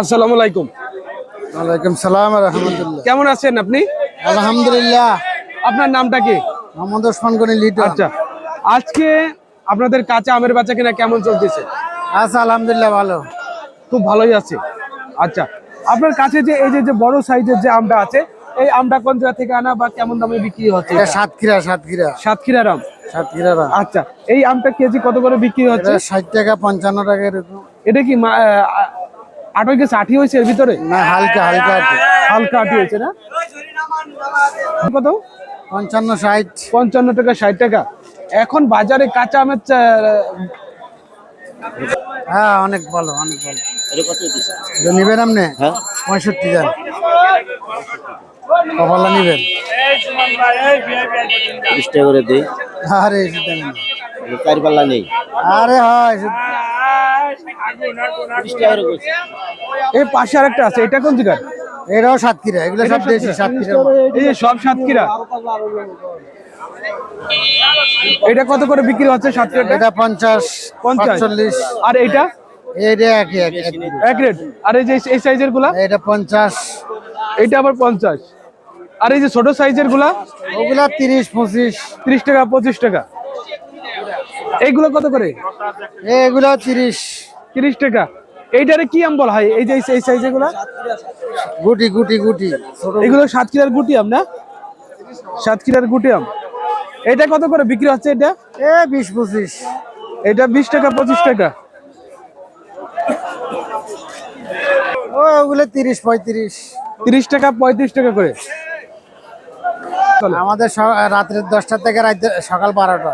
আসসালামু আলাইকুম। ওয়ালাইকুম সালাম রহমতুল্লাহ। কেমন আছেন আপনি? আলহামদুলিল্লাহ। আপনার নামটা কি? মোহাম্মদ ওসমান গনি লিটন। আচ্ছা। আজকে আপনাদের কাঁচা আমের বাচ্চা কিনা কেমন চলতেছে? আচ্ছা আলহামদুলিল্লাহ ভালো। খুব ভালোই আছে। আচ্ছা। আপনার কাছে যে এই যে যে বড় সাইজের যে আমটা আছে এই আমটা কোন জায়গা থেকে আনা বা কেমন দামে বিক্রি হচ্ছে এটা সাতক্ষীরা সাতক্ষীরা। সাতক্ষীরার আম সাতক্ষীরা রাম। আচ্ছা। এই আমটা কেজি কত করে বিক্রি হচ্ছে? ষাট টাকা পঞ্চান্ন টাকা এরকম। এটা কি আহ, আটই গেছে আঠি হয়েছে এর ভিতরে? না হালকা হালকা হালকা আঠি হয়েছে না? কত? পঞ্চান্ন ষাট। পঞ্চান্ন টাকা ষাট টাকা। এখন বাজারে কাঁচা আমের হ্যাঁ অনেক ভালো অনেক ভালো। নিবেন আপনি? পঁয়ষট্টি যান কপালা নিবেন? তিরিশ করে দিই। আরে। চার পাল্লা নেই। আরে হয় এই পাশে আরেকটা আছে এটা কোন জায়গা এটাও সাতক্ষীরা এগুলো সব দেশি সাতক্ষীরা এই সব সাতক্ষীরা? এটা কত করে বিক্রি হচ্ছে সাতক্ষীরাটা এটা পঞ্চাশ পঞ্চাশ। আর এইটা এটা একই এক রেট। আর এই যে এই সাইজেরগুলা? এটা পঞ্চাশ। এইটা আবার পঞ্চাশ। আর এই যে ছোট সাইজেরগুলা? ওগুলা তিরিশ পঁচিশ। ত্রিশ টাকা পঁচিশ টাকা। এইগুলো কত করে? এগুলো তিরিশ। তিরিশ টাকা। এইটারে কি আম বলা হয়? এই যে এই- এই সাইজেরগুলা গুটি গুটি। গুটি এগুলো সাতক্ষীরার গুটি আম না? সাতক্ষীরার গুটি আম। এটা কত করে বিক্রি হচ্ছে এটা? এ বিশ পঁচিশ। এটা বিশ টাকা পঁচিশ টাকা। ও ওগুলো তিরিশ পঁয়ত্রিশ। তিরিশ টাকা পঁয়ত্রিশ টাকা করে। আমাদের স- রাত্রে দশটা থেকে সকাল বারোটা।